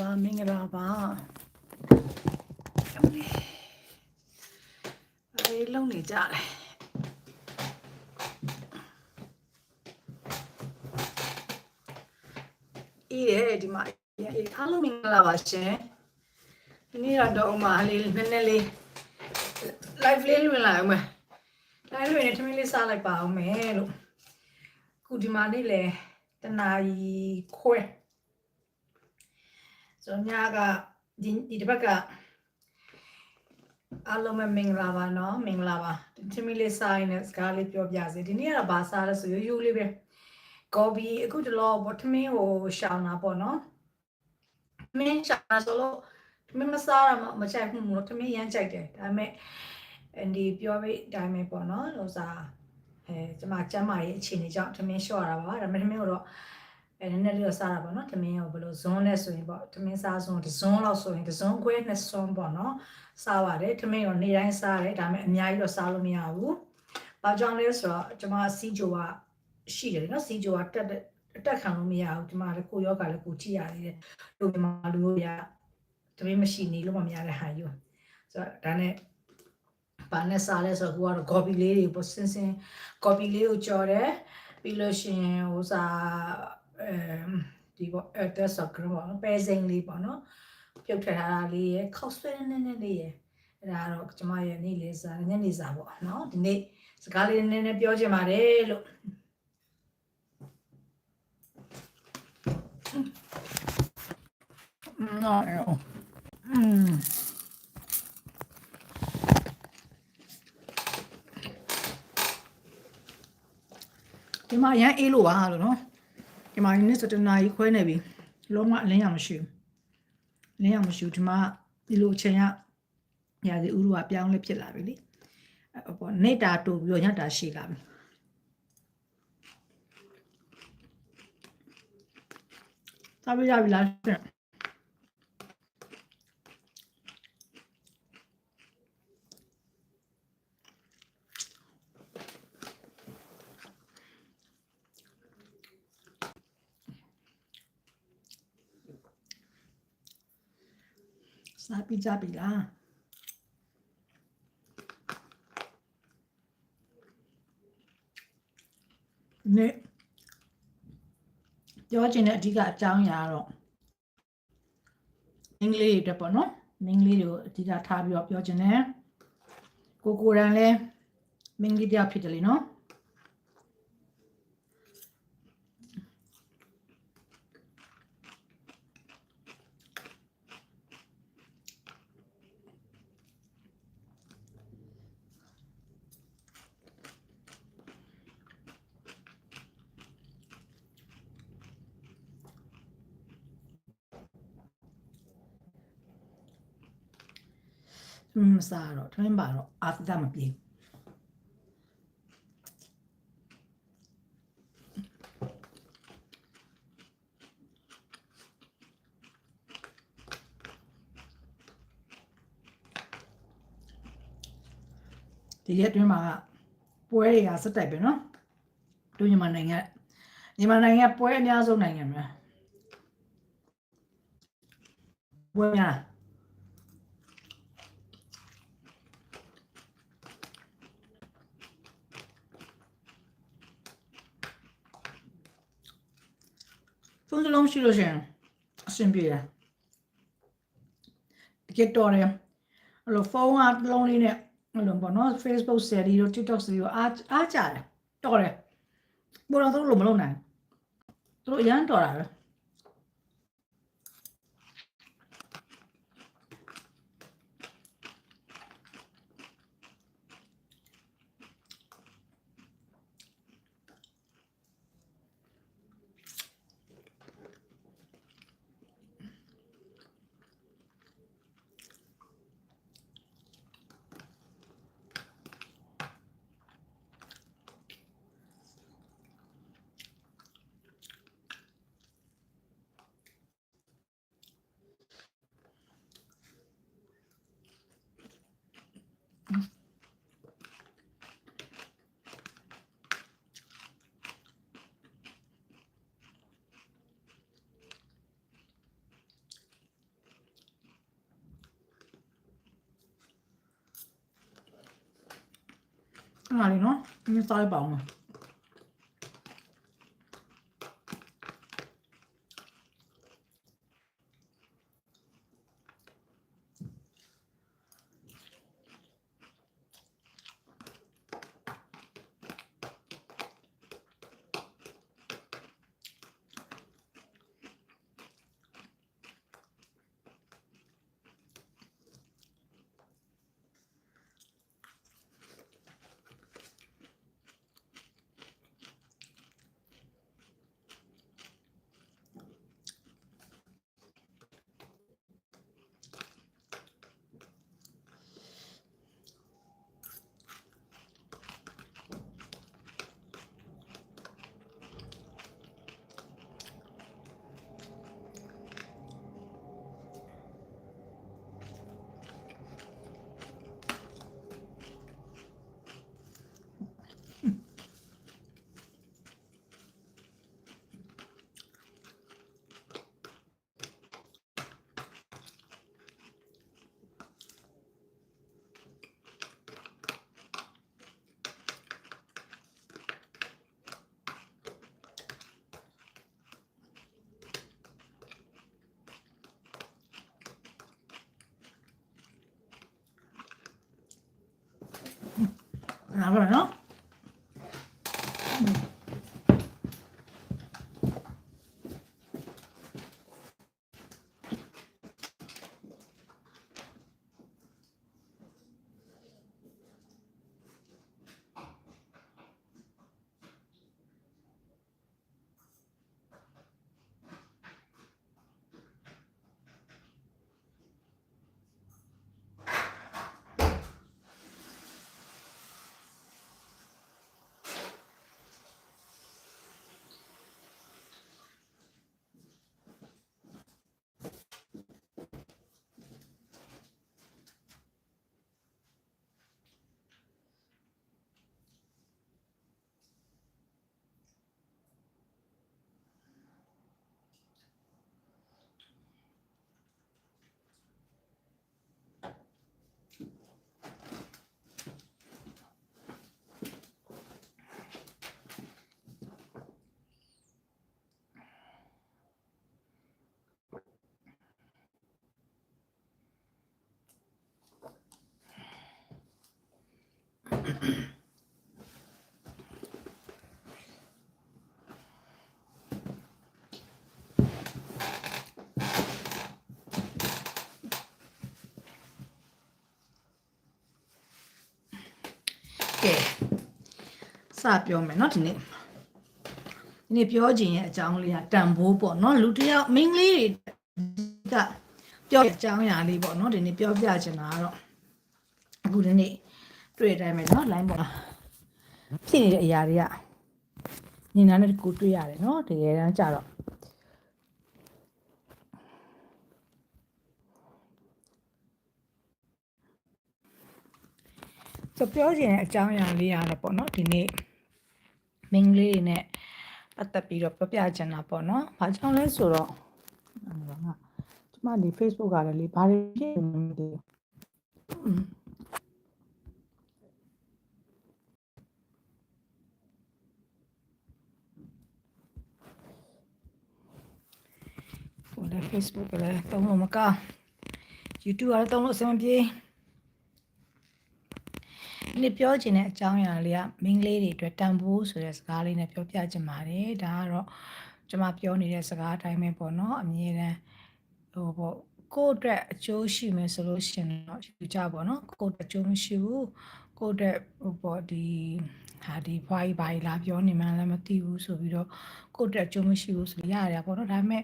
ပါမင်္ဂလာပါအေးလုံးနေကြတယ်အေးရဲ့ဒီမှာအေးအားလုံးမင်္ဂလာပါရှင်ဒီနေ့တော့မလေးနည်းနည်းလေး live လေးလွင်လာအောင်မယ် live လွင်နေထမင်းလေးစားလိုက်ပါအောင်မယ်လို့ခုဒီမှာနေ့လေတနာကြီးခွဲ ဆိုညကဒီဒီတစ်ပတ်ကအလုံးမင်္ဂလာပါနော်မင်္ဂလာပါဒီချင်းမီလေးစာရင်းနဲ့စကားလေးပြောပြစီဒီနေ့ကတော့ဘာစားလဲဆိုရိုးရိုးလေးပဲကော်ပီအခုတလောဗိုတမင်းဟိုရှောင်းတာပေါ့နော်မင်းရှာဆိုလို့မင်းမစားတာမချိုက်ဘူးလို့တမင်းရမ်းချိုက်တယ်ဒါပေမဲ့ဒီပြောပြီးဒါပေမဲ့ပေါ့နော်လို့စားအဲကျွန်မကျမ်းမာရေးအခြေအနေကြောင့်တမင်းလျှော့ရတာပါဒါပေမဲ့တမင်းတို့တော့ အဲနည်းနည်းလေးတော့စားတာပေါ့နော်တမင်းကိုဘယ်လိုဇွန်းလဲဆိုရင်ပေါ့တမင်းစားဇွန်းတစ်ဇွန်းလောက်ဆိုရင်တစ်ဇွန်းခွဲနှစ်ဇွန်းပေါ့နော်စားပါတယ်တမင်းကိုနေ့တိုင်းစားတယ်ဒါပေမဲ့အများကြီးတော့စားလို့မရဘူး။ဘာကြောင့်လဲဆိုတော့ကျွန်မစီဂျိုကရှိတယ်နော်စီဂျိုကတက်တက်တက်ခံလို့မရဘူးကျွန်မလည်းကိုယောဂလည်းကိုကြည့်ရသေးတယ်လူမလူလို့ရတမင်းမရှိနေလို့မရတဲ့ဟာယူဆိုတော့ဒါနဲ့ဘာနဲ့စားလဲဆိုတော့ကိုကတော့ copy လေးတွေပေါ့စင်စင် copy လေးကိုကြော်တယ်ပြီးလို့ရှိရင်ဟိုစား အဲဒီပေါ့အဲတက်ဆော့ကရပေါ့ပဲစိန်လေးပေါ့နော်ပြုတ်ထထားတာလေးရယ်ခောက်ဆွဲနေနေလေးရယ်အဲ့ဒါတော့ကျမရဲ့နေ့လေးစားညနေစားပေါ့နော်ဒီနေ့စကားလေးနည်းနည်းပြောချင်ပါတယ်လို့နော်อืมဒီမှာရမ်းအေးလို့ပါလို့နော်ဒီ မှာဒီနေ့စတနာကြီးခွဲနေပြီလုံးဝအလင်းရမရှိဘူးအလင်းရမရှိဘူးဒီမှာဒီလိုအချိန်ကညာဒီဥရုကပြောင်းလဲဖြစ်လာပြီလေအဲ့ပေါ့နေတာတူပြီးတော့ညတာရှိလာပြီစားပြကြပြီလားရှင်စား ပြကြပြီလားနေ့ပြောချင်တဲ့အဓိကအကြောင်းအရာကတော့အင်္ဂလိပ်တွေအတွက်ပေါ့နော်မင်္ဂလိပ်တွေကိုအဓိကထားပြီးတော့ပြောချင်တယ်ကိုကိုရန်လဲမင်္ဂလိပ်တယောက်ဖြစ်တယ်လေနော် မမစားတော့ထမင်းပါတော့အာသမပြေဘူးဒီရက်တွင်းမှာပွဲတွေကစက်တိုက်ပဲနော်တို့ညီမနိုင်ငံညီမနိုင်ငံပွဲအများဆုံးနိုင်ငံပဲပွဲများလား ဖုန်းစလုံးရှိလို့ရှိရင်အဆင်ပြေတယ်တကယ်တော်တယ်အဲ့လိုဖုန်းကလုံးလေးနဲ့အဲ့လိုပေါ့နော် Facebook ဆယ်ရီတို့ TikTok ဆယ်ရီတို့အားအားကြတယ်တော်တယ်ဘောတော့သူတို့မလုပ်နိုင်သူတို့အရန်တော်တာပဲ ခဏလေးနော်နည်းစားလိုက်ပါအောင် နားပါနော် ကဲစပြောမယ်เนาะဒီနေ့ဒီနေ့ပြောခြင်းရဲ့အကြောင်းလေးကတန်ဖိုးပေါ့เนาะလူတစ်ယောက်မိန်းကလေးတွေကပြောအကြောင်းအရာလေးပေါ့เนาะဒီနေ့ပြောပြချင်တာကတော့အခုဒီနေ့ တွေ့တဲ့အတိုင်းပဲเนาะ line ပေါ်မှာဖြစ်နေတဲ့အရာတွေကညီနာနဲ့ကိုတွေ့ရတယ်เนาะတကယ်တမ်းကြတော့ဆိုပြောချင်တဲ့အကြောင်းအရာလေးရတယ်ပေါ့နော်ဒီနေ့မင်းကလေးတွေနဲ့ပတ်သက်ပြီးတော့ပြောပြချင်တာပေါ့နော်။ဘာကြောင့်လဲဆိုတော့ဟိုကကျမဒီ Facebook ကလည်းလေဘာတွေဖြစ်နေမသိဘူး။ ဟိုလည်း Facebook ကလည်းသုံးလို့မကောင်း YouTube ကလည်းသုံးလို့အဆင်မပြေ။ဒီနေ့ပြောချင်တဲ့အကြောင်းအရာလေးကမင်းကလေးတွေအတွက်တန်ဖိုးဆိုတဲ့စကားလေးနဲ့ပြောပြချင်ပါတယ်။ဒါကတော့ကျမပြောနေတဲ့စကားအတိုင်းပဲပေါ့နော်။အမြဲတမ်းဟိုပေါ့ကိုယ့်အတွက်အကျိုးရှိမယ်ဆိုလို့ရှိရင်တော့ယူကြပါတော့။ကိုယ့်အတွက်အကျိုးမရှိဘူး။ကိုယ့်အတွက်ဟိုပေါ့ဒီဟာဒီဘွားကြီးဘာကြီးလာပြောနေမှလည်းမသိဘူးဆိုပြီးတော့ကိုယ့်အတွက်အကျိုးမရှိဘူးဆိုရရတယ်ပေါ့နော်။ဒါပေမဲ့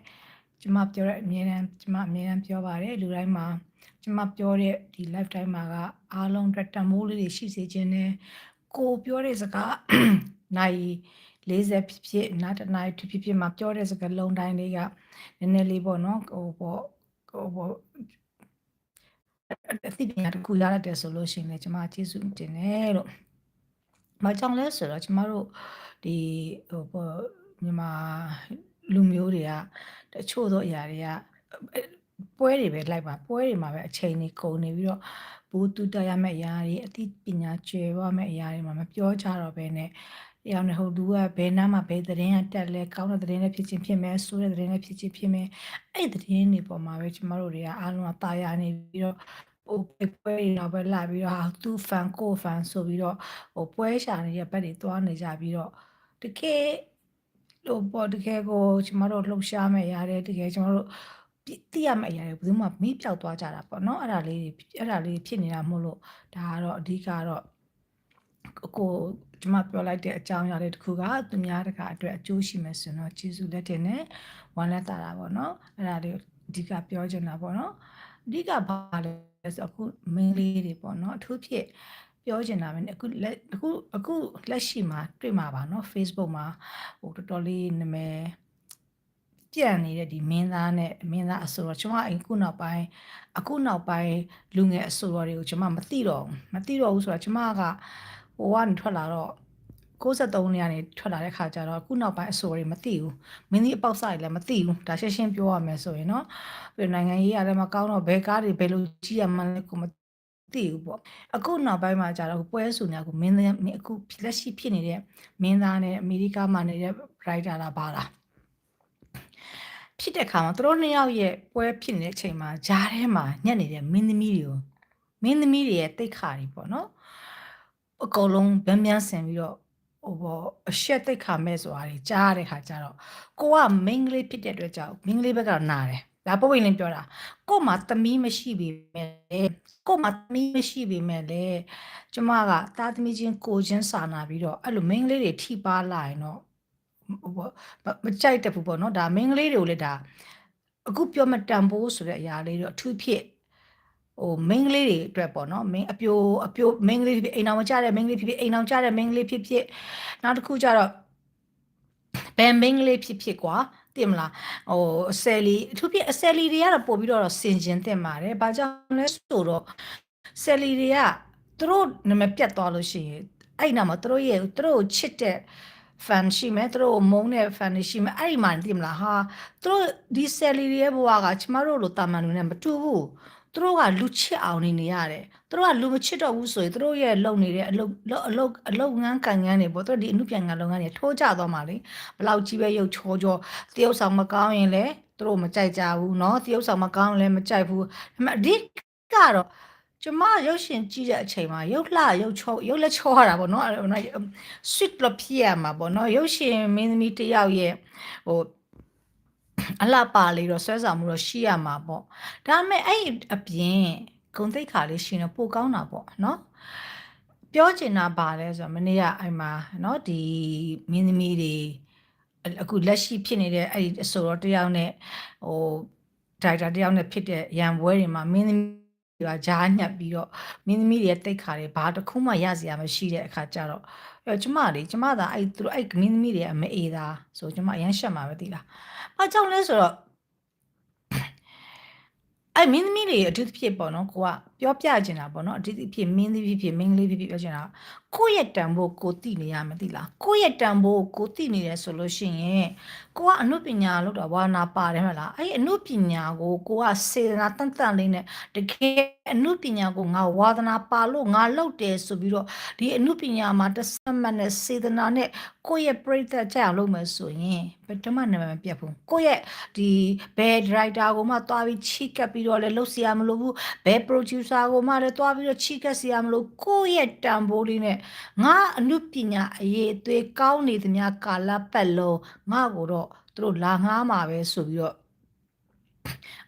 ကျမပြောတဲ့အမြဲတမ်းကျမအမြဲတမ်းပြောပါတယ်လူတိုင်းမှာကျမပြောတဲ့ဒီ live time မှာကအားလုံးအတွက်တန်ဖိုးလေးတွေရှိစေခြင်းနဲ့ကိုပြောတဲ့စကားနိုင်40ဖြစ်ဖြစ်နားတစ်နာရီဖြစ်ဖြစ်မှာပြောတဲ့စကားလုံးတိုင်းလေးကနည်းနည်းလေးပေါ့နော်ဟိုပေါ့ဟိုပေါ့အသိပညာတစ်ခုရရတယ်ဆိုလို့ရှိရင်လည်းကျမကျေးဇူးတင်တယ်လို့မကြောင်လဲဆိုတော့ကျမတို့ဒီဟိုပေါ့မြန်မာ လူမျိုးတွေကတချို့သောအရာတွေကပွဲတွေပဲလိုက်ပါပွဲတွေမှာပဲအချိန်ကြီးကုန်နေပြီးတော့ဘူတူတရမယ့်အရာတွေအသိပညာကျွယ်ဝမယ့်အရာတွေမှာမပြောကြတော့ဘဲနဲ့တရားနဲ့ဟိုလူကဘယ်နားမှာဘယ်သတင်းကတက်လဲကောင်းတဲ့သတင်းနဲ့ဖြစ်ချင်းဖြစ်မယ်ဆိုးတဲ့သတင်းနဲ့ဖြစ်ချင်းဖြစ်မယ်အဲ့ဒီသတင်းတွေပေါ်မှာပဲကျမတို့တွေကအားလုံးကတာယာနေပြီးတော့ဟိုပွဲတွေတော့ပဲလာပြီးတော့သူဖန်ကိုဖန်ဆိုပြီးတော့ဟိုပွဲရှာနေတဲ့ဘက်တွေသွားနေကြပြီးတော့တကယ် ဟိုပေါ်တကယ်ကိုကျမတို့လှုပ်ရှားမဲ့ရတယ်တကယ်ကျမတို့သိရမယ့်အရာတွေဘယ်သူမှမေ့ပြောက်သွားကြတာပေါ့နော်အဲ့ဒါလေးအဲ့ဒါလေးဖြစ်နေတာမို့လို့ဒါကတော့အဓိကတော့ကိုကျွန်မပြောလိုက်တဲ့အကြောင်းအရာလေးတစ်ခုကသူများတကာအတွက်အကျိုးရှိမယ်ဆိုတော့ကျေးဇူးလက်တင်နဲ့ဝမ်းလက်တာတာပေါ့နော်အဲ့ဒါလေးအဓိကပြောချင်တာပေါ့နော်အဓိကဘာလဲဆိုအခုမင်းလေးတွေပေါ့နော်အထူးဖြင့် ပြောချင်တာပဲအခုလက်အခုအခုလက်ရှိမှာတွေ့မှာပါเนาะ Facebook မှာဟိုတော်တော်လေးနာမည်ပြန့်နေတဲ့ဒီမင်းသားနဲ့မင်းသားအဆိုတော့ကျွန်မအခုနောက်ပိုင်းအခုနောက်ပိုင်းလူငယ်အဆိုတော်တွေကိုကျွန်မမသိတော့မသိတော့ဘူးဆိုတော့ကျွန်မကဟိုကနေထွက်လာတော့63နေရာနေထွက်လာတဲ့ခါကျတော့အခုနောက်ပိုင်းအဆိုတွေမသိဘူးမင်းကြီးအပေါက်စတွေလည်းမသိဘူးဒါရှင်းရှင်းပြောရမယ်ဆိုရင်เนาะပြီးနိုင်ငံရေးကလည်းမကောင်းတော့ဘယ်ကားတွေဘယ်လိုကြည့်ရမှန်းလဲကိုမ သိဘူးပေါ့အခုနောက်ပိုင်းမှာကျတော့ပွဲစုနေအခုမင်းသားအခုလက်ရှိဖြစ်နေတဲ့မင်းသားနဲ့အမေရိကမှာနေတဲ့ writer လာပါလားဖြစ်တဲ့ခါမှာသူတို့နှစ်ယောက်ရဲ့ပွဲဖြစ်နေတဲ့အချိန်မှာဂျားထဲမှာညက်နေတဲ့မင်းသမီးတွေကိုမင်းသမီးတွေရဲ့တိတ်ခါတွေပေါ့နော်အကုန်လုံးဗန်းမြန်းဆင်ပြီးတော့ဟိုဘောအရှက်တိတ်ခါမဲ့ဆိုတာတွေကြားရတဲ့ခါကျတော့ကိုကမင်းကလေးဖြစ်တဲ့အတွက်ကြောင့်မင်းကလေးဘက်ကနာတယ် ဒါပုတ်ဝင်လင်းပြောတာကို့မှာသမီးမရှိပေမဲ့ကို့မှာသမီးမရှိပေမဲ့လေကျမကတာသမီးချင်းကိုချင်းစာနာပြီးတော့အဲ့လိုမင်းကလေးတွေထိပါလာရင်တော့ဟိုမကြိုက်တဲ့ဘူးပေါ့နော်ဒါမင်းကလေးတွေကိုလည်းဒါအခုပြောမတန်ဖိုးဆိုတဲ့အရာလေးတော့အထူးဖြစ်ဟိုမင်းကလေးတွေအတွက်ပေါ့နော်မင်းအပြိုအပြိုမင်းကလေးဖြစ်ဖြစ်အိမ်အောင်မကြတဲ့မင်းကလေးဖြစ်ဖြစ်အိမ်အောင်ကြတဲ့မင်းကလေးဖြစ်ဖြစ်နောက်တစ်ခုကျတော့ဘယ်မင်းကလေးဖြစ်ဖြစ်ကွာ တင်မလားဟိုအဆယ်လီအထူးဖြင့်အဆယ်လီတွေကတော့ပို့ပြီးတော့ဆင်ကျင်တင်ပါတယ်ဘာကြောင့်လဲဆိုတော့ဆယ်လီတွေကသူတို့နာမည်ပြတ်သွားလို့ရှိရင်အဲ့နာမှာသူတို့ရဲ့သူတို့ချစ်တဲ့ fan ရှိမယ်သူတို့မုန်းတဲ့ fan တွေရှိမယ်အဲ့ဒီမှာသိမလားဟာသူတို့ဒီ salary ရဲ့ဘဝကကျမတို့လိုတာမန်လူနဲ့မတူဘူး သူတို့ကလူချစ်အောင်နေနေရတယ်သူတို့ကလူမချစ်တော့ဘူးဆိုရင်သူတို့ရဲ့လုံနေတဲ့အလုပ်အလုပ်အလုပ်ငန်းကန်ငန်းတွေပေါ့သူတို့ဒီအမှုပြန်ငန်းလုပ်ငန်းတွေထိုးကြသွားမှလေဘလောက်ကြီးပဲရုပ်ချောချောတရုပ်ဆောင်မကောင်းရင်လည်းသူတို့မကြိုက်ကြဘူးเนาะတရုပ်ဆောင်မကောင်းရင်လည်းမကြိုက်ဘူးဒါပေမဲ့အဓိကတော့ကျမရုပ်ရှင်ကြည့်တဲ့အချိန်မှာရုပ်လှရုပ်ချောရုပ်လက်ချောရတာပေါ့နော်အဲ့တော့ sweet လို့ဖြစ်ရမှာပေါ့နော်ရုပ်ရှင်မင်းသမီးတယောက်ရဲ့ဟို အလှပါလေးတော့ဆွဲဆောင်မှုတော့ရှိရမှာပေါ့ဒါပေမဲ့အဲ့အပြင်ဂုံတိတ်ခါလေးရှင်တော့ပိုကောင်းတာပေါ့နော်ပြောချင်တာပါလဲဆိုတော့မနေ့ကအဲ့မှာเนาะဒီမင်းသမီးတွေအခုလက်ရှိဖြစ်နေတဲ့အဲ့ဒီအဆိုတော့တယောက်နဲ့ဟိုဒိုက်တာတယောက်နဲ့ဖြစ်တဲ့ရန်ပွဲတွေမှာမင်းသမီးကဂျားညက်ပြီးတော့မင်းသမီးတွေရဲ့တိတ်ခါတွေဘာတစ်ခုမှရစရာမရှိတဲ့အခါကျတော့ အဲကျမလေကျမသာအဲ့သူတို့အဲ့မင်းသမီးတွေအမအေးသားဆိုကျမအရန်ရှက်မှာပဲသိလား။ဘာကြောင့်လဲဆိုတော့အဲ့မင်းသမီးတွေအထူးသဖြင့်ပေါ့နော်ကိုကပြောပြချင်တာပေါ့နော်အထူးသဖြင့်မင်းသမီးဖြစ်မင်းကလေးဖြစ်ပြောချင်တာကိုယ့်ရဲ့တန်ဖိုးကိုသိနေရမသိလားကိုယ့်ရဲ့တန်ဖိုးကိုသိနေတယ်ဆိုလို့ရှိရင်ကိုကအမှုပညာလို့တော့ဘာနာပါတယ်မလားအဲ့အမှုပညာကိုကိုကစေတနာတန်တန်လေးနဲ့တကယ်အမှုပညာကိုငါဝါသနာပါလို့ငါလုပ်တယ်ဆိုပြီးတော့ဒီအမှုပညာမှာတစမတ်နဲ့စေတနာနဲ့ကိုယ့်ရဲ့ပြိသက်ကြအောင်လုပ်မယ်ဆိုရင်ဘယ်တမနာမပြတ်ဘူးကိုယ့်ရဲ့ဒီဘယ်ဒရိုက်တာကိုမှသွားပြီးချိကပ်ပြီးတော့လည်းလုပ်စီရမလို့ဘူးဘယ် producer ကိုမှလည်းသွားပြီးတော့ချိကပ်စီရမလို့ကိုယ့်ရဲ့တန်ဖိုးလေးနဲ့ငါအနုပညာအရေးအသွေးကောင်းနေသမျှကာလပတ်လုံးငါကိုတော့သူတို့လာငားမှာပဲဆိုပြီးတော့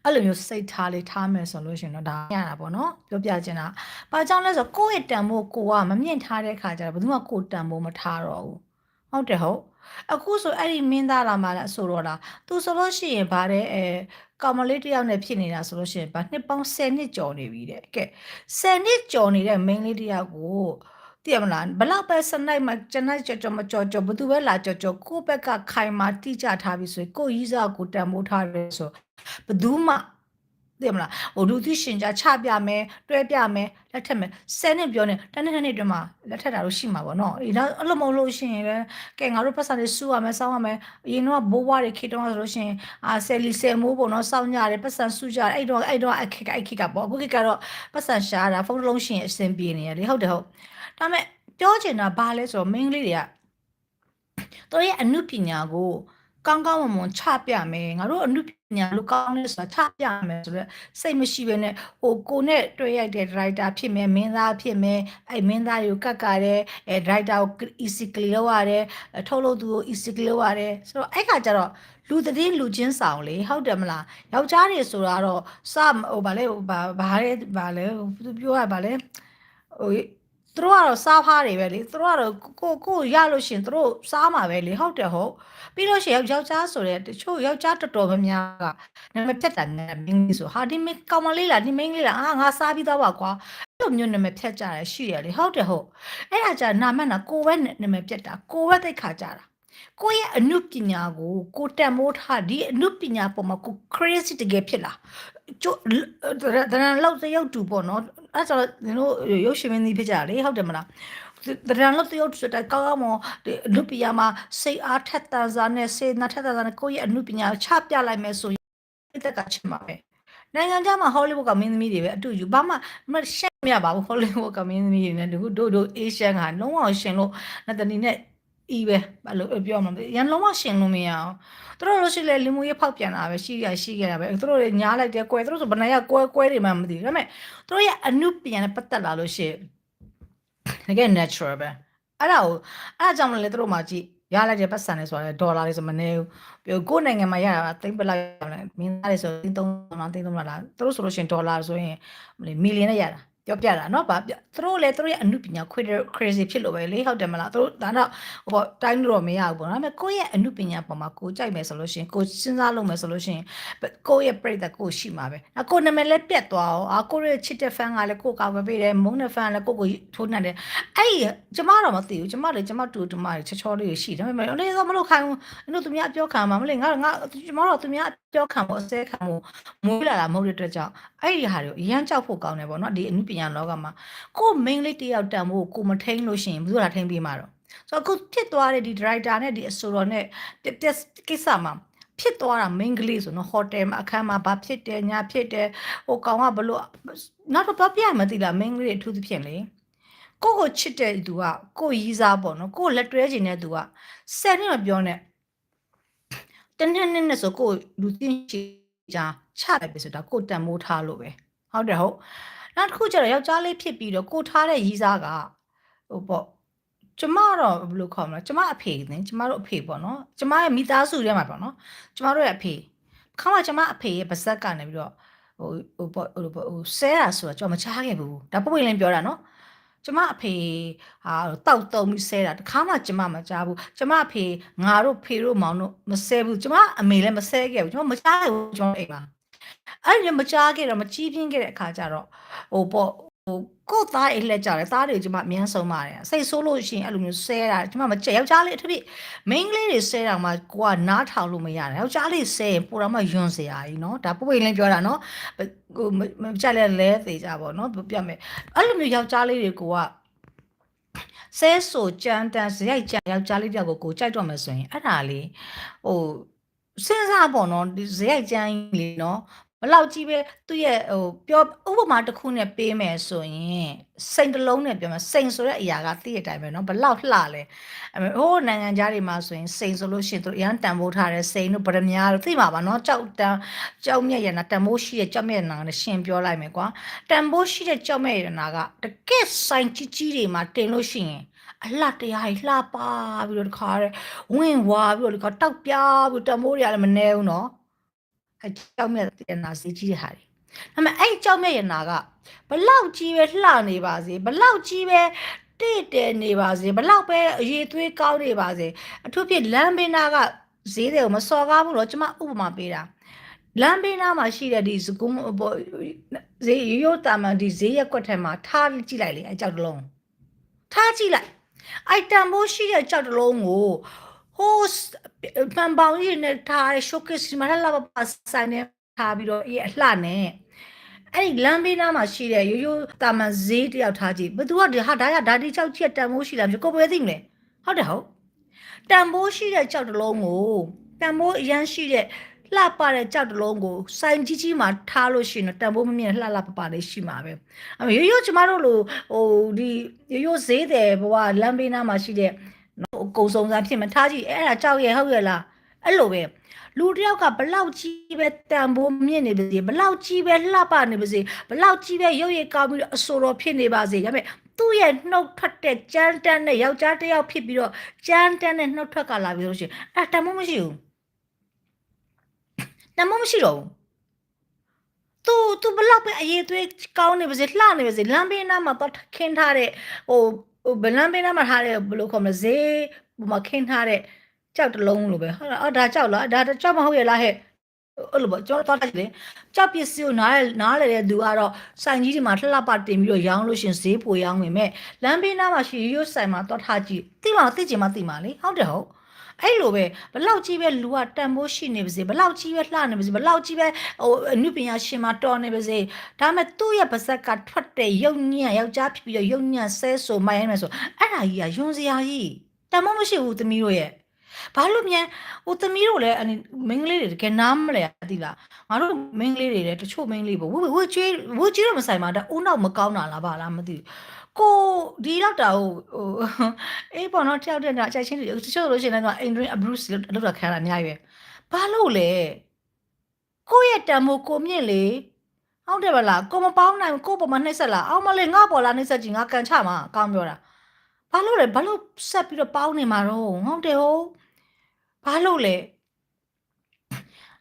အဲ့လိုမျိုးစိတ်ထားလေးထားမယ်ဆိုလို့ရှင်တော့ဒါရတာပေါ့နော်ပြောပြချင်တာ။ဘာကြောင့်လဲဆိုကိုယ့်ရဲ့တန်ဖိုးကိုကမမြင့်ထားတဲ့ခါကျတော့ဘယ်သူမှကိုယ်တန်ဖိုးမထားတော့ဘူး။ဟုတ်တယ်ဟုတ်။အခုဆိုအဲ့ဒီမင်းသားလာမှလည်းဆိုတော့လား။ तू ဆိုလို့ရှိရင်ဗါတဲ့အဲ ကောင်မလေးတယောက်နဲ့ဖြစ်နေတာဆိုလို့ရှိရင်ဗာနှစ်ပေါင်း10နှစ်ကျော်နေပြီတဲ့။ကဲ10နှစ်ကျော်နေတဲ့မိန်းလေးတယောက်ကိုသိရမလားဘလောက်ပဲစနိုင်မှာကျွန်တော်ကြော်ကြော်မကြော်ကြော်ဘသူပဲလာကြော်ကြော်ကိုယ့်ဘက်ကခိုင်မာတိကျထားပြီဆိုရင်ကိုယ့်ရီးစားကိုတန်ဖိုးထားတယ်ဆိုဘသူမှ သိမလားဟိုလူသိရှင်ကြချပြမယ်တွဲပြမယ်လက်ထက်မယ်ဆယ်နှစ်ပြောနေတနေ့တနေ့တွင်မှာလက်ထက်တာလို့ရှိမှာပေါ့နော်အေးဒါအဲ့လိုမဟုတ်လို့ရှိရင်လည်းကဲငါတို့ပတ်စံလေးစူရမယ်စောင်းရမယ်အရင်တော့ဘိုးဘွားတွေခေတ္တကဆိုလို့ရှိရင်အာဆယ်လီဆယ်မိုးပေါ့နော်စောင်းကြတယ်ပတ်စံစူကြတယ်အဲ့တော့အဲ့တော့အခက်အခက်ခက်ကပေါ့အခုခေတ်ကတော့ပတ်စံရှာတာဖုန်းတစ်လုံးရှိရင်အဆင်ပြေနေရလေဟုတ်တယ်ဟုတ်ဒါပေမဲ့ပြောချင်တာဘာလဲဆိုတော့ main လေးတွေကတို့ရဲ့အမှုပညာကို ကောင်းကောင်းမွန်မွန်ချပြမယ်ငါတို့အမှုပညာလို့ကောင်းလဲဆိုတာချပြမယ်ဆိုတော့စိတ်မရှိဘဲနဲ့ဟိုကိုနဲ့တွေ့ရိုက်တဲ့ writer ဖြစ်မယ်မင်းသားဖြစ်မယ်အဲ့မင်းသားတွေကိုကတ်ကားတယ်အဲ writer ကို easily လောက်ရတယ်အထုတ်လို့သူကို easily လောက်ရတယ်ဆိုတော့အဲ့ခါကျတော့လူသတင်းလူချင်းဆောင်လေဟုတ်တယ်မလားယောက်ျားတွေဆိုတာတော့စဟိုဗာလဲဟိုဗာဗာလဲဗာလဲသူပြောရဗာလဲဟိုသူ တို့ကတော့စားဖားတွေပဲလေသူတို့ကတော့ကိုကိုရလို့ရှင်သူတို့စားမှာပဲလေဟုတ်တယ်ဟုတ်ပြီးလို့ရှိရင်ယောက်ျားဆိုတဲ့တချို့ယောက်ျားတော်တော်များများကနာမည်ဖြတ်တာနာမည်လေးဆိုဟာဒီမင်းကောင်မလေးလားဒီမင်းလေးလားအာငါစားပြီးတော့ပါကွာအဲ့လိုမျိုးနာမည်ဖြတ်ကြရရှိရလေဟုတ်တယ်ဟုတ်အဲ့ဒါကြနာမည်နာကိုပဲနာမည်ဖြတ်တာကိုပဲသိခါကြတာကိုရဲ့အနုပညာကိုကိုတန်မိုးထားဒီအနုပညာပေါ်မှာကို crazy တကယ်ဖြစ်လာကျိုးတရံလောက်တယောက်တူပေါ့နော် အဲ့ဆိုတော့ဒီလိုရုပ်ရှင်မင်းကြီးဖြစ်ကြလေဟုတ်တယ်မလားတရံလောက်တယောက်ဆိုတဲ့ကောင်းကောင်းမဒီအနုပညာမှာစိတ်အားထက်သန်စားနဲ့စေနာထက်သန်စားနဲ့ကိုယ့်ရဲ့အနုပညာချပြလိုက်မယ်ဆိုရင်တက်ကချင်ပါပဲနိုင်ငံခြားမှာဟောလိဝုဒ်ကမင်းသမီးတွေပဲအတူယူဘာမှမရှက်မရပါဘူးဟောလိဝုဒ်ကမင်းသမီးတွေနဲ့တို့တို့တို့အေရှန်ကလုံးဝရှင်လို့နတနီနဲ့ ဤပဲဘာလို့ပြောမှာလဲရန်လုံးဝရှင်လို့မရအောင်သူတို့လို့ရှိလေလူမှုရေးဖောက်ပြန်တာပဲရှိရရှိခဲ့တာပဲသူတို့ညားလိုက်တယ်ကွယ်သူတို့ဆိုဘယ်နှရကွဲကွဲတွေမှမသိဘူးဒါပေမဲ့သူတို့ရဲ့အနုပညာနဲ့ပတ်သက်လာလို့ရှိတကယ် natural ပဲအဲ့ဒါကိုအဲ့ဒါကြောင့်မလို့လေသူတို့မှကြည့်ရလိုက်တဲ့ပတ်စံလေးဆိုတာဒေါ်လာလေးဆိုမနေဘူးပြောကိုယ်နိုင်ငံမှာရတာသိမ့်ပလိုက်ရတယ်မင်းသားလေးဆိုသိန်း3000လားသိန်း3000လားသူတို့ဆိုလို့ရှိရင်ဒေါ်လာဆိုရင်မီလီယံနဲ့ရတာ ပြောပြတာเนาะဗာသူတို့လည်းသူတို့ရဲ့အမှုပညာ crazy ဖြစ်လို့ပဲလေဟုတ်တယ်မလားသူတို့ဒါတော့ဟိုပေါ့တိုင်းတော့မရဘူးပေါ့နော်ဒါပေမဲ့ကိုယ့်ရဲ့အမှုပညာပေါ်မှာကိုကြိုက်မယ်ဆိုလို့ရှိရင်ကိုစဉ်းစားလုပ်မယ်ဆိုလို့ရှိရင်ကိုယ့်ရဲ့ပြိတ္တကိုရှိမှာပဲနောက်ကိုနာမည်လည်းပြတ်သွားအောင်အာကိုရဲ့ချစ်တဲ့ fan ကလည်းကိုကောက်ပဲပေးတယ်မုန်းတဲ့ fan ကလည်းကိုကိုထိုးနှက်တယ်အဲ့ကျမတော့မသိဘူးကျမလည်းကျမတူတူမတွေချောချောလေးတွေရှိတယ်ဒါပေမဲ့လည်းတော့မလို့ခိုင်းဘူးအဲ့လိုသူများပြောခံမှာမလို့ငါငါကျမတော့သူများပြောခံဖို့အစဲခံဖို့မွေးလာတာမဟုတ်တဲ့အတွက်ကြောင့်အဲ့ဒီဟာတွေကိုအရန်ကြောက်ဖို့ကောင်းတယ်ပေါ့နော်ဒီအမှုပညာ ာလောကမှာကို main လေးတယောက်တန်ဖို့ကိုမထိန်လို့ရှိရင်ဘယ်သူကထိန်ပေးမှာတော့ဆိုတော့အခုဖြစ်သွားတဲ့ဒီ director နဲ့ဒီအဆိုတော်နဲ့ကိစ္စမှာဖြစ်သွားတာ main ကလေးဆိုနော်ဟိုတယ်မှာအခန်းမှာဘာဖြစ်တယ်ညာဖြစ်တယ်ဟိုကောင်ကဘလို့နောက်တော့တော့ပြမသိလား main ကလေးအထူးသဖြင့်လေကိုကိုချစ်တဲ့သူကကိုရီးစားပေါ့နော်ကိုလက်တွဲခြင်းတဲ့သူကဆယ်နှစ်မပြောနဲ့တနေ့နဲ့နဲ့ဆိုကိုလူသိချီချာချတယ်ပဲဆိုတာကိုတန်မိုးထားလို့ပဲဟုတ်တယ်ဟုတ် နောက်တစ်ခုကျတော့ယောက်ျားလေးဖြစ်ပြီးတော့ကိုထားတဲ့ရီးစားကဟိုပေါ့ကျမတော့ဘယ်လိုခေါ်မလဲကျမအဖေနင်ကျမတို့အဖေပေါ့နော်ကျမရဲ့မိသားစုထဲမှာပေါ့နော်ကျမတို့ရဲ့အဖေခါမှကျမအဖေရဲ့ပါဇက်ကနေပြီးတော့ဟိုဟိုပေါ့ဟိုပေါ့ဟိုဆဲတာဆိုတော့ကျွန်တော်မချားခဲ့ဘူးဒါပုံပွင့်လင်းပြောတာနော်ကျမအဖေဟာတောက်တုံပြီးဆဲတာတခါမှကျမမကြားဘူးကျမအဖေငါတို့ဖေတို့မောင်တို့မဆဲဘူးကျမအမေလည်းမဆဲခဲ့ဘူးကျမမကြားခဲ့ဘူးကျွန်တော်အိမ်မှာ အဲ့ဒီမကြားခဲ့တော့မကြီးပြင်းခဲ့တဲ့အခါကျတော့ဟိုပေါ့ဟိုကို့သားအိတ်လက်ကြတယ်သားတွေကိုကျမအမြန်ဆုံးပါတယ်စိတ်ဆိုးလို့ရှိရင်အဲ့လိုမျိုးဆဲတာကျမမကြောက်ကြလေးအထူးဖြင့်မိန်းကလေးတွေဆဲတာမှကိုကနားထောင်လို့မရတယ်ယောက်ျားလေးဆဲရင်ပိုတော့မှယွန်းစရာကြီးနော်ဒါပုပိလင်းပြောတာနော်ဟိုမကြက်လဲလဲသေးကြပါတော့နော်ပြမယ်အဲ့လိုမျိုးယောက်ျားလေးတွေကိုကဆဲဆိုကြမ်းတမ်းစရိုက်ကြယောက်ျားလေးတယောက်ကိုကိုကြိုက်တော့မှဆိုရင်အဲ့ဒါလေးဟို စဉ်းစားပေါ့နော်ဒီဇရိုက်ကြမ်းလေးနော်ဘလောက်ကြီးပဲသူ့ရဲ့ဟိုပြောဥပမာတစ်ခုနဲ့ပေးမယ်ဆိုရင်စိန်တစ်လုံးနဲ့ပြောမယ်စိန်ဆိုတဲ့အရာကသိတဲ့အတိုင်းပဲเนาะဘလောက်လှလဲအမေဟိုးနိုင်ငံသားတွေမှာဆိုရင်စိန်ဆိုလို့ရှိရင်သူအရန်တန်ဖိုးထားတဲ့စိန်တို့ဗရမများတို့သိမှာပါเนาะကြောက်တန်ကြောက်မြက်ရနာတန်ဖိုးရှိတဲ့ကြောက်မြက်ရနာနဲ့ရှင်ပြောလိုက်မယ်ကွာတန်ဖိုးရှိတဲ့ကြောက်မြက်ရနာကတကယ့်ဆိုင်ကြီးကြီးတွေမှာတင်လို့ရှိရင် အလှတရားကြီးလှပါပြီးတော့တခါတဲ့ဝင်ဝါပြီးတော့တခါတောက်ပြပြီးတမိုးတွေကလည်းမနေဘူးနော်အဲကြောက်မြတ်ရနာဈေးကြီးတဲ့ဟာတွေဒါပေမဲ့အဲ့ကြောက်မြတ်ရနာကဘလောက်ကြီးပဲလှနေပါစေဘလောက်ကြီးပဲတည့်တဲနေပါစေဘလောက်ပဲအရေးသွေးကောင်းနေပါစေအထူးဖြင့်လမ်းပင်နာကဈေးတွေကိုမစော်ကားဘူးတော့ကျွန်မဥပမာပေးတာလမ်းဘေးနားမှာရှိတဲ့ဒီစကုံဘောဈေးရိုးရိုးတာမန်ဒီဈေးရက်ကွက်ထဲမှာထားကြည့်လိုက်လေအကြောက်တလုံးထားကြည့်လိုက် အိုက်တမ်ဘိုးရှိတဲ့ကြောက်တလုံးကိုဟိုးပန်ပေါင်းရင်းနဲ့ထားတဲ့ showcase မှာလာပါဆိုင်နဲ့ထားပြီးတော့အေးအလှနဲ့အဲ့ဒီလမ်းဘေးနားမှာရှိတဲ့ရိုးရိုးတာမန်ဈေးတယောက်ထားကြည့်ဘသူကဒီဟာဒါရဒါဒီကြောက်ချက်တန်မိုးရှိလားမျိုးကိုယ်ပဲသိမလဲဟုတ်တယ်ဟုတ်တန်မိုးရှိတဲ့ကြောက်တစ်လုံးကိုတန်မိုးအရန်ရှိတဲ့ လှပတဲ့ကြောက်တစ်လုံးကိုစိုင်ကြီးကြီးမှာထားလို့ရှိရင်တော့တန်ဖိုးမမြင်လှလှပပလေးရှိမှာပဲအမေရိုးရိုးကျမတို့လိုဟိုဒီရိုးရိုးဈေးတယ်ဘဝလမ်းဘေးနားမှာရှိတဲ့နော်အကုံစုံစားဖြစ်မထားကြည့်အဲ့ဒါကြောက်ရဲ့ဟုတ်ရဲ့လားအဲ့လိုပဲလူတစ်ယောက်ကဘလောက်ကြီးပဲတန်ဖိုးမြင့်နေပါစေဘလောက်ကြီးပဲလှပနေပါစေဘလောက်ကြီးပဲရုပ်ရည်ကောင်းပြီးတော့အဆိုတော်ဖြစ်နေပါစေဒါပေမဲ့သူ့ရဲ့နှုတ်ထွက်တဲ့ကြမ်းတမ်းတဲ့ယောက်ျားတစ်ယောက်ဖြစ်ပြီးတော့ကြမ်းတမ်းတဲ့နှုတ်ထွက်ကလာပြီးလို့ရှိရင်အဲ့တန်ဖိုးမရှိဘူး တန်ဖိုးမရှိတော့ဘူး तू तू ဘလောက်ပဲအရေးသွေးကောင်းနေပါစေလှနေပါစေလမ်းဘေးနားမှာတော့ခင်းထားတဲ့ဟိုဟိုဘလမ်းဘေးနားမှာထားတဲ့ဘယ်လိုခေါ်မလဲဈေးဟိုမှာခင်းထားတဲ့ကြောက်တစ်လုံးလိုပဲဟုတ်လားအော်ဒါကြောက်လားဒါကြောက်မဟုတ်ရဲ့လားဟဲ့အဲ့လိုပေါ့ကျွန်တော်တော့တယ်ကြောက်ပစ္စည်းကိုနားနားလေတဲ့သူကတော့စိုင်ကြီးဒီမှာလှလှပတင်ပြီးတော့ရောင်းလို့ရှင်ဈေးပိုရောင်းဝင်မဲ့လမ်းဘေးနားမှာရှိရိုးရိုးဆိုင်မှာတော့ထားကြည့်တိမသိချင်မှသိမှာလေဟုတ်တယ်ဟုတ် အဲ့လိုပဲဘလောက်ကြီးပဲလူကတန်ဖိုးရှိနေပါစေဘလောက်ကြီးပဲလှနေပါစေဘလောက်ကြီးပဲဟိုအနုပညာရှင်မတော်နေပါစေဒါပေမဲ့သူ့ရဲ့ပါဇက်ကထွက်တဲ့ယုံညံ့ယောက်ျားဖြစ်ပြီးတော့ယုံညံ့ဆဲဆိုမိုင်းမယ်ဆိုအဲ့ဒါကြီးကယွန်စရာကြီးတန်ဖိုးမရှိဘူးသမီးတို့ရဲ့ဘာလို့မြန်ဟိုသမီးတို့လည်းအနေမင်းကလေးတွေတကယ်နားမလဲသိလားငါတို့မင်းကလေးတွေလည်းတချို့မင်းကလေးပေါ့ဝဝချွေးဝချွေးတော့မဆိုင်ပါဒါဦးနောက်မကောင်းတာလားဘာလားမသိဘူး ကိုဒီတော့တာဟိုဟိုအေးပေါ့နော်တယောက်တည်းကအချိုက်ချင်းတွေတချို့လို့ရှိရင်လည်းအိမ်တွင်းအဘရုစ်လောက်တာခံရတာအများကြီးပဲဘာလို့လဲကိုယ့်ရဲ့တန်မိုးကိုမြင့်လေဟုတ်တယ်ဗလားကိုမပေါင်းနိုင်ကိုပေါ်မှာနှိမ့်ဆက်လာအောင်မလေးငါပေါ်လာနှိမ့်ဆက်ကြည့်ငါကန်ချမှာအကောင်းပြောတာဘာလို့လဲဘာလို့ဆက်ပြီးတော့ပေါင်းနေမှာတော့ဟုတ်တယ်ဟုတ်ဘာလို့လဲ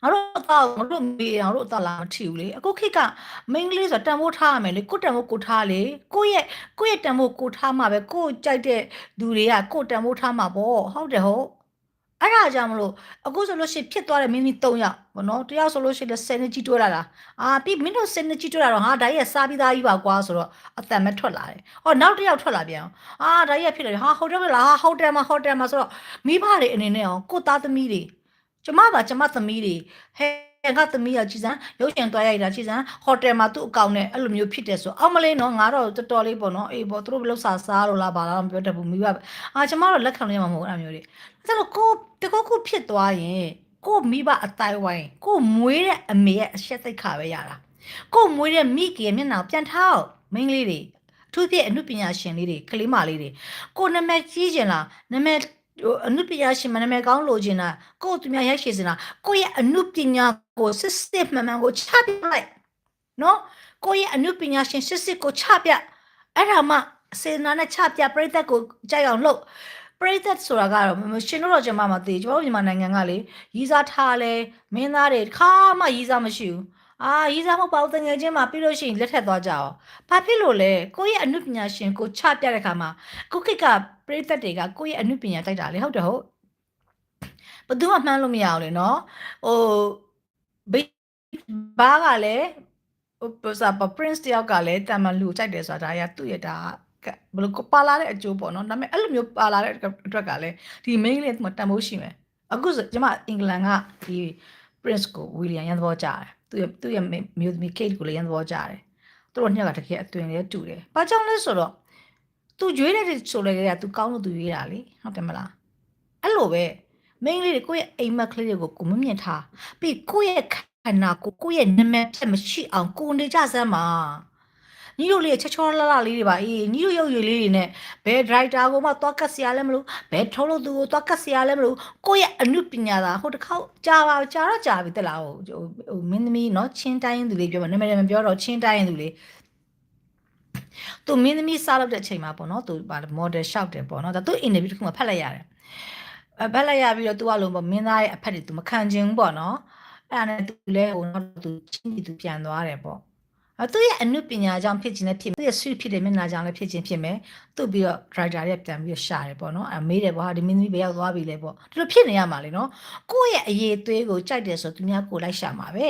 ငါတို့အတော့ငါတို့မေးငါတို့အတော့လာမထီဘူးလေအခုခေတ်ကမိန်းကလေးဆိုတန်ဖိုးထားရမယ်လေကိုတန်ဖိုးကိုထားလေကိုရဲ့ကိုရဲ့တန်ဖိုးကိုထားမှာပဲကိုကြိုက်တဲ့သူတွေကကိုတန်ဖိုးထားမှာပေါ့ဟုတ်တယ်ဟုတ်အဲ့ဒါကြောင့်မလို့အခုဆိုလို့ရှိရင်ဖြစ်သွားတဲ့မိမိ၃ယောက်ဘောနော်တယောက်ဆိုလို့ရှိရင်10နှစ်ကြီးတွဲလာတာအာပြီးမင်းတို့10နှစ်ကြီးတွဲလာတော့ဟာဒါကြီးကစားပြီးသားကြီးပါကွာဆိုတော့အတန်မဲ့ထွက်လာတယ်ဟောနောက်တစ်ယောက်ထွက်လာပြန်အောင်အာဒါကြီးကဖြစ်လာတယ်ဟာဟိုတယ်လားဟာဟိုတယ်မှာဟိုတယ်မှာဆိုတော့မိဘတွေအနေနဲ့အောင်ကိုသားသမီးတွေ ကျမပါကျမသမီးတွေဟဲ့ငါသမီးရကြည်စမ်းရုပ်ရှင်သွားရိုက်တာကြည်စမ်းဟိုတယ်မှာသူ့အကောင့်နဲ့အဲ့လိုမျိုးဖြစ်တယ်ဆိုအောင်မလေးနော်ငါတော့တော်တော်လေးပေါ့နော်အေးပေါ့သူတို့ဘယ်လို့စားစားလို့လားဘာလားမပြောတတ်ဘူးမိဘအာကျမတော့လက်ခံလို့ရမှာမဟုတ်အဲ့လိုမျိုးတွေအဲ့တော့ကိုတကောခုဖြစ်သွားရင်ကိုမိဘအတိုင်းဝိုင်းကိုမွေးတဲ့အမေရဲ့အရှက်သိက္ခာပဲရတာကိုမွေးတဲ့မိကေမျက်နှာပြန်ထောက်မိန်းကလေးတွေအထူးဖြင့်အမှုပညာရှင်လေးတွေကလေးမလေးတွေကိုနာမည်ကြီးကျင်လားနာမည် ဟိုအနုပညာရှင်မနာမည်ကောင်းလို့ခြင်းလားကိုယ်သူများရိုက်ရှိစင်လားကိုယ့်ရဲ့အနုပညာကိုစစ်စစ်မှန်မှန်ကိုချပြလိုက်နော်ကိုယ့်ရဲ့အနုပညာရှင်စစ်စစ်ကိုချပြအဲ့ဒါမှစေနာနဲ့ချပြပြိသက်ကိုကြိုက်အောင်လုပ်ပရိသတ်ဆိုတာကတော့ရှင်တို့တော့ကျွန်မမသိကျွန်တော်တို့မြန်မာနိုင်ငံကလေရီးစားထားလဲမင်းသားတွေတစ်ခါမှရီးစားမရှိဘူး အာရီးစားမဟုတ်ပါဘူးတငယ်ချင်းမှပြီးလို့ရှိရင်လက်ထက်သွားကြအောင်ဘာဖြစ်လို့လဲကိုယ့်ရဲ့အနုပညာရှင်ကိုချပြတဲ့ခါမှာကိုကိကပရိသတ်တွေကကိုယ့်ရဲ့အနုပညာတိုက်တာလေဟုတ်တယ်ဟုတ်ဘယ်သူမှမှန်းလို့မရအောင်လေနော်ဟိုဘေးဘာကလည်းဟိုစား prince တယောက်ကလည်းတာမန်လူကိုကြိုက်တယ်ဆိုတာဒါရသူ့ရဲ့ဒါကဘယ်လိုပါလာတဲ့အကျိုးပေါ့နော်ဒါပေမဲ့အဲ့လိုမျိုးပါလာတဲ့အတွက်ကလည်းဒီ main လေးကတန်ဖိုးရှိမယ်အခုဆိုကျွန်မအင်္ဂလန်ကဒီ prince ကို william ရန်သဘောကြားတယ် သူရဲ့သူ့ရဲ့မျိုးသမီး kate ကိုလည်းရန်သဘောကြားတယ်သူတို့နှစ်ယောက်ကတကယ်အသွင်လေးတူတယ်ဘာကြောင့်လဲဆိုတော့သူရွေးတဲ့ဆိုလေကသူကောင်းလို့သူရွေးတာလေဟုတ်တယ်မလားအဲ့လိုပဲမိန်းကလေးတွေကိုယ့်ရဲ့အိမ်မက်ကလေးတွေကိုကိုမမြင်ထားပြီးကိုယ့်ရဲ့ခန္ဓာကိုကိုယ့်ရဲ့နာမည်ဖြစ်မရှိအောင်ကိုနေကြစမ်းပါ ညီတို့လေးချောချောလှလှလေးတွေပါအေးညီတို့ရုပ်ရည်လေးတွေနဲ့ဘယ်ဒရိုက်တာကိုမှသွားကတ်စရာလည်းမလိုဘယ်ထုတ်လို့သူကိုသွားကတ်စရာလည်းမလိုကိုယ့်ရဲ့အမှုပညာသာဟိုတစ်ခေါက်ကြာပါကြာတော့ကြာပြီတက်လာဟိုဟိုမင်းသမီးနော်ချင်းတိုင်းသူလေးပြောမှာနာမည်မပြောတော့ချင်းတိုင်းသူလေးသူမင်းသမီးစားလုပ်တဲ့အချိန်မှာပေါ့နော်သူဗာ model ရှောက်တယ်ပေါ့နော်ဒါသူ interview တစ်ခုမှဖတ်လိုက်ရတယ်အဖတ်လိုက်ရပြီးတော့သူကလုံးပေါ့မင်းသားရဲ့အဖက်တွေသူမခံချင်ဘူးပေါ့နော်အဲ့ဒါနဲ့သူလဲဟိုတော့သူချင်းတီသူပြန်သွားတယ်ပေါ့ သူရဲ့အနုပညာကြောင့်ဖြစ်ခြင်းလည်းဖြစ်သူရဲ့ sweet ဖြစ်တဲ့မျက်နှာကြောင့်လည်းဖြစ်ခြင်းဖြစ်မယ်သူပြီးတော့ writer ရဲ့ပြန်ပြီးရှာတယ်ပေါ့နော်အမေးတယ်ပေါ့ဟာဒီမင်းသမီးဘယ်ရောက်သွားပြီလဲပေါ့ဒီလိုဖြစ်နေရမှာလေနော်ကိုယ့်ရဲ့အရေးသွေးကိုကြိုက်တယ်ဆိုသူများကိုလိုက်ရှာမှာပဲ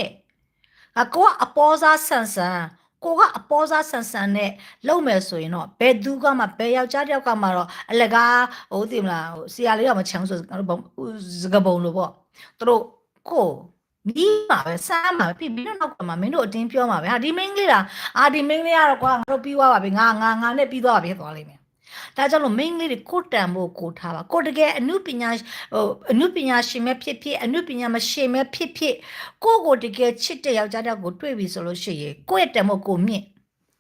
အကိုကအပေါ်စားဆန်ဆန်ကိုကအပေါ်စားဆန်ဆန်နဲ့လုံမယ်ဆိုရင်တော့ဘယ်သူကမှဘယ်ယောက်ျားတယောက်ကမှတော့အလကားဟိုသိမလားဟိုဆရာလေးတော့မချမ်းဆိုငါတို့စကပုံလို့ပေါ့သူတို့ကို နီးမှာပဲစမ်းမှာပဲပြီးပြီးတော့နောက်ကမှာမင်းတို့အတင်းပြောမှာပဲဟာဒီမင်းကလေးလားအာဒီမင်းကလေးကတော့ကွာငါတို့ပြီးသွားပါပြီငါငါငါနဲ့ပြီးသွားပါပြီသွားလိမ့်မယ်ဒါကြောင့်လို့မင်းကလေးတွေကိုတန်ဖို့ကိုထားပါကိုတကယ်အမှုပညာဟိုအမှုပညာရှင်မဲ့ဖြစ်ဖြစ်အမှုပညာမရှင်မဲ့ဖြစ်ဖြစ်ကိုကိုတကယ်ချစ်တဲ့ယောက်ျားတစ်ယောက်ကိုတွေ့ပြီဆိုလို့ရှိရင်ကိုယ့်ရဲ့တန်ဖို့ကိုမြင့်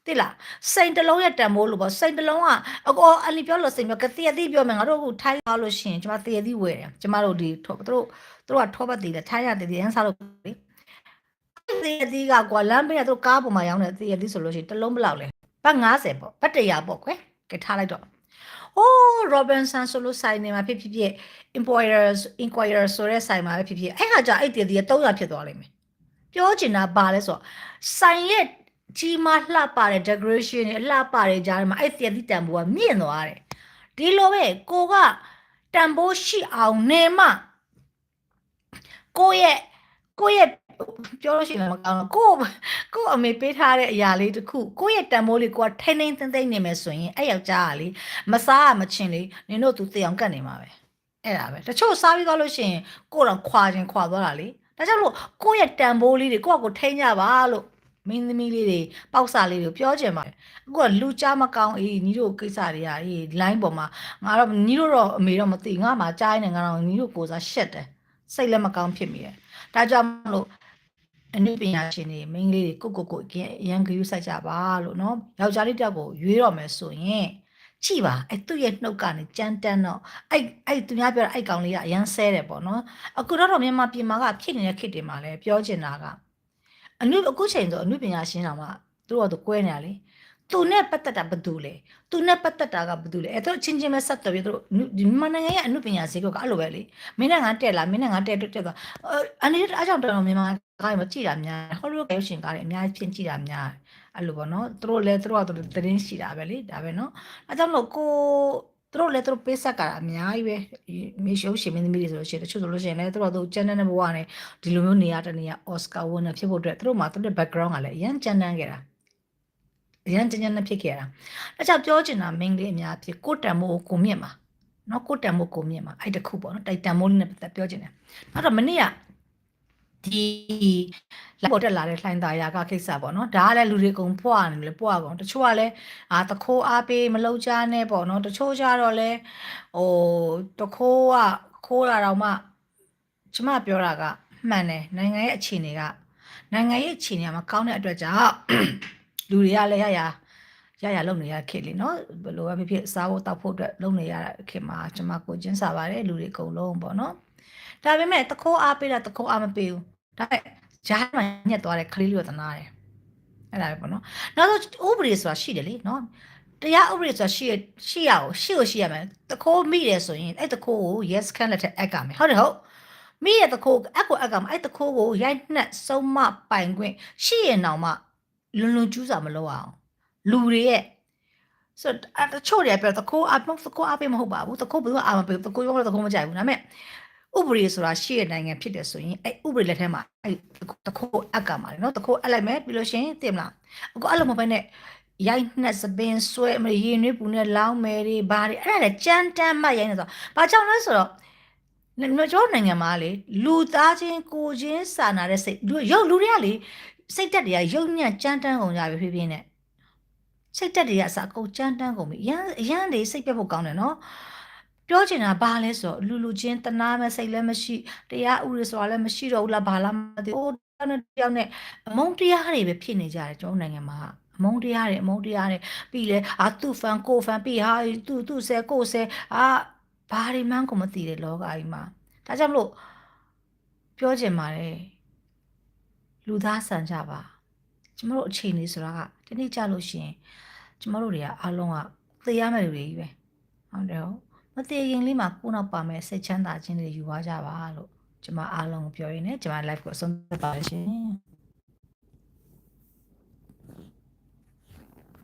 တိလားစိန်တလုံးရဲ့တန်ဖိုးလို့ပေါ့စိန်တလုံးကအကောအလီပြောလို့စိန်ပြောကတိယတိပြောမယ်ငါတို့ကထိုင်းသွားလို့ရှိရင်ကျွန်မတရတိဝယ်တယ်ကျွန်မတို့ဒီသူတို့သူ တို့ကထောပတ်တည်တယ်ထိုင်းရတည်တယ်ရန်စားလို့လေတရတိကကွာလမ်းဘေးကသူတို့ကားပေါ်မှာရောင်းတဲ့တရတိဆိုလို့ရှိရင်တလုံးဘယ်လောက်လဲဘတ်90ပေါ့ဘတ်100ပေါ့ကွယ်ကဲထားလိုက်တော့အိုး Robinson ဆိုလို့ဆိုင်နေမှာဖြစ်ဖြစ်ဖြစ် employers inquirer ဆိုတဲ့ဆိုင်မှာပဲဖြစ်ဖြစ်အဲ့ခါကျအဲ့တရတိက300ဖြစ်သွားလိမ့်မယ်ပြောချင်တာဘာလဲဆိုတော့ဆိုင်ရဲ့ကြီးမားလှပတဲ့ decoration တွေအလှပတဲ့ကြားထဲမှာအဲ့တရတိတန်ဖိုးကမြင့်သွားတယ်ဒီလိုပဲကိုကတန်ဖိုးရှိအောင်နေမှ ကိုရဲ့ကိုရဲ့ပြောလို့ရှိရင်လည်းမကောင်းတော့ကိုကိုအမေပေးထားတဲ့အရာလေးတစ်ခုကိုရဲ့တန်ဖိုးလေးကိုကထိမ့်ထိမ့်သိမ့်သိမ့်နေမယ်ဆိုရင်အဲ့ယောက်ျားကလေမစားရမချင်းလေနင်တို့သူတေအောင်ကတ်နေမှာပဲအဲ့ဒါပဲတချို့စားပြီးသွားလို့ရှိရင်ကိုတော့ခွာခြင်းခွာသွားတာလေဒါကြောင့်လို့ကိုရဲ့တန်ဖိုးလေးတွေကိုကကိုထိမ့်ကြပါလို့မင်းသမီးလေးတွေပေါက်စာလေးတွေပြောကြပါတယ်အခုကလူကြားမကောင်းအေးညီတို့ကိစ္စတွေကအေး line ပေါ်မှာငါတော့ညီတို့တော့အမေတော့မသိငါမှကြားနေငါတော့ညီတို့ကိုစားရှက်တယ် စိတ်လည်းမကောင်းဖြစ်မိတယ်။ဒါကြောင့်မလို့အနုပညာရှင်တွေမိန်းကလေးတွေကိုကိုကိုအရန်ဂရုစိုက်ကြပါလို့နော်။ယောက်ျားလေးတယောက်ကိုရွေးတော့မယ်ဆိုရင်ကြည့်ပါအဲ့သူ့ရဲ့နှုတ်ကနေကြမ်းတမ်းတော့အဲ့အဲ့သူများပြောတာအဲ့ကောင်လေးကအရန်ဆဲတယ်ပေါ့နော်။အခုတော့မြန်မာပြည်မှာကဖြစ်နေတဲ့ခေတ်တွေမှာလည်းပြောချင်တာကအနုအခုချိန်ဆိုအနုပညာရှင်တော်မှသူတို့ကသူကွဲနေရလေ။ သူနဲ့ပတ်သက်တာဘာတူလဲသူနဲ့ပတ်သက်တာကဘာတူလဲအဲ့တော့ချင်းချင်းပဲဆက်တော်ပြီးသူတို့ဒီမြန်မာနိုင်ငံရဲ့အနုပညာဈေးကအဲ့လိုပဲလေမင်းနဲ့ငါတက်လာမင်းနဲ့ငါတက်တက်သွားအနေနဲ့အားကြောင့်တော်တော်မြန်မာကားမကြည့်တာများဟောလို့ကဲရှင်ကားတွေအများကြီးဖြစ်ကြည့်တာများအဲ့လိုပေါ့နော်သူတို့လည်းသူတို့ကသူတို့သတင်းရှိတာပဲလေဒါပဲနော်အဲကြောင့်လို့ကိုသူတို့လည်းသူတို့ပေးဆက်ကတာအများကြီးပဲမြေရှုံးရှင်မင်းသမီးတွေဆိုလို့ရှိရင်တချို့ဆိုလို့ရှိရင်လည်းသူတို့တို့ကျန်တဲ့ဘဝနဲ့ဒီလိုမျိုးနေရာတနေရာအော်စကာဝင်းနဲ့ဖြစ်ဖို့အတွက်သူတို့မှာသူတို့ background ကလည်းအရင်ကျန်တန်းခဲ့တာ အရင်ကျန်ကျန်နဲ့ဖြစ်ခဲ့တာအဲကြောင့်ပြောချင်တာမင်းလေးအများဖြစ်ကိုတန်မိုးကိုမြင့်မှာနော်ကိုတန်မိုးကိုမြင့်မှာအဲ့တခုပေါ့နော်တိုက်တန်မိုးလေးနဲ့ပတ်သက်ပြောချင်တယ်နောက်တော့မနေ့ကဒီလက်ပေါ်တက်လာတဲ့လှိုင်းသားရာကကိစ္စပေါ့နော်ဒါကလည်းလူတွေအကုန်ပွားနေလေပွားကုန်တချို့ကလည်းအာတခိုးအားပေးမလောက်ချနဲ့ပေါ့နော်တချို့ကြတော့လဲဟိုတခိုးကခိုးလာတော့မှကျမပြောတာကမှန်တယ်နိုင်ငံရဲ့အခြေအနေကနိုင်ငံရဲ့အခြေအနေကမကောင်းတဲ့အတွက်ကြောင့် လူတွေကလည်းရရရရလုံနေရခေတ်လေနော်ဘယ်လိုပဲဖြစ်ဖြစ်စားဖို့တောက်ဖို့အတွက်လုံနေရတဲ့ခေတ်မှာကျမကိုကျင်းစားပါတယ်လူတွေအကုန်လုံးပေါ့နော်ဒါပေမဲ့တခိုးအားပေးတာတခိုးအားမပေးဘူးဒါပေမဲ့ဂျားမှာညက်သွားတဲ့ကလေးလေးကိုတနာတယ်အဲ့ဒါပဲပေါ့နော်နောက်ဆုံးဥပဒေဆိုတာရှိတယ်လေနော်တရားဥပဒေဆိုတာရှိရရှိရအောင်ရှိကိုရှိရမယ်တခိုးမိတယ်ဆိုရင်အဲ့တခိုးကို yes can လက်ထက်အက်ကမယ်ဟုတ်တယ်ဟုတ်မိရဲ့တခိုးအက်ကိုအက်ကမယ်အဲ့တခိုးကိုရိုက်နှက်ဆုံးမပိုင်ခွင့်ရှိရင်တော့မှ လွန်လွန်ကျူးစာမလုပ်အောင်လူတွေရဲ့ဆိုတော့တချို့တွေပြောတခိုးအမတခိုးအပေးမဟုတ်ပါဘူးတခိုးဘယ်သူအာမပေးတခိုးရောတခိုးမကြိုက်ဘူးဒါပေမဲ့ဥပဒေဆိုတာရှိတဲ့နိုင်ငံဖြစ်တယ်ဆိုရင်အဲ့ဥပဒေလက်ထဲမှာအဲ့တခိုးအက်ကမှာလေနော်တခိုးအပ်လိုက်မယ်ပြီးလို့ရှိရင်သိမလားအခုအဲ့လိုမဟုတ်ဘဲနဲ့ရိုက်နှက်စပင်ဆွဲမရေနွေးပူနဲ့လောင်းမယ်တွေဘာတွေအဲ့ဒါလည်းကြမ်းတမ်းမှရိုက်နေဆိုဘာကြောင့်လဲဆိုတော့ကျွန်တော်နိုင်ငံမှာလေလူသားချင်းကိုချင်းစာနာတဲ့စိတ်လူရုပ်လူတွေကလေ စိတ်တက်တွေကရုပ်ညံ့ကြမ်းတမ်းကုန်ကြပြီဖြည်းဖြည်းနဲ့စိတ်တက်တွေကအစအကုန်ကြမ်းတမ်းကုန်ပြီအရန်အရန်တွေစိတ်ပြတ်ဖို့ကောင်းတယ်နော်ပြောချင်တာဘာလဲဆိုတော့လူလူချင်းတနာမဲ့စိတ်လည်းမရှိတရားဥရဆိုတာလည်းမရှိတော့ဘူးလားဘာလားမသိဘူးတယောက်နဲ့တယောက်နဲ့အမုန်းတရားတွေပဲဖြစ်နေကြတယ်ကျွန်တော်နိုင်ငံမှာအမုန်းတရားတွေအမုန်းတရားတွေပြီးလဲအာသူ့ဖန်ကိုဖန်ပြီးဟာသူ့သူ့ဆဲကိုဆဲအာဘာတွေမှန်းကိုမသိတဲ့လောကကြီးမှာဒါကြောင့်မလို့ပြောချင်ပါတယ် လူသားဆန်ကြပါကျမတို့အချိန်လေးဆိုတာကဒီနေ့ကြလို့ရှိရင်ကျမတို့တွေကအားလုံးကသိရမယ့်လူတွေကြီးပဲဟုတ်တယ်ဟုတ်မသိရင်လေးမှာကိုနောက်ပါမယ်စိတ်ချမ်းသာခြင်းတွေယူသွားကြပါလို့ကျမအားလုံးကိုပြောရင်းနဲ့ကျမ live ကိုအဆုံးသတ်ပါရှင်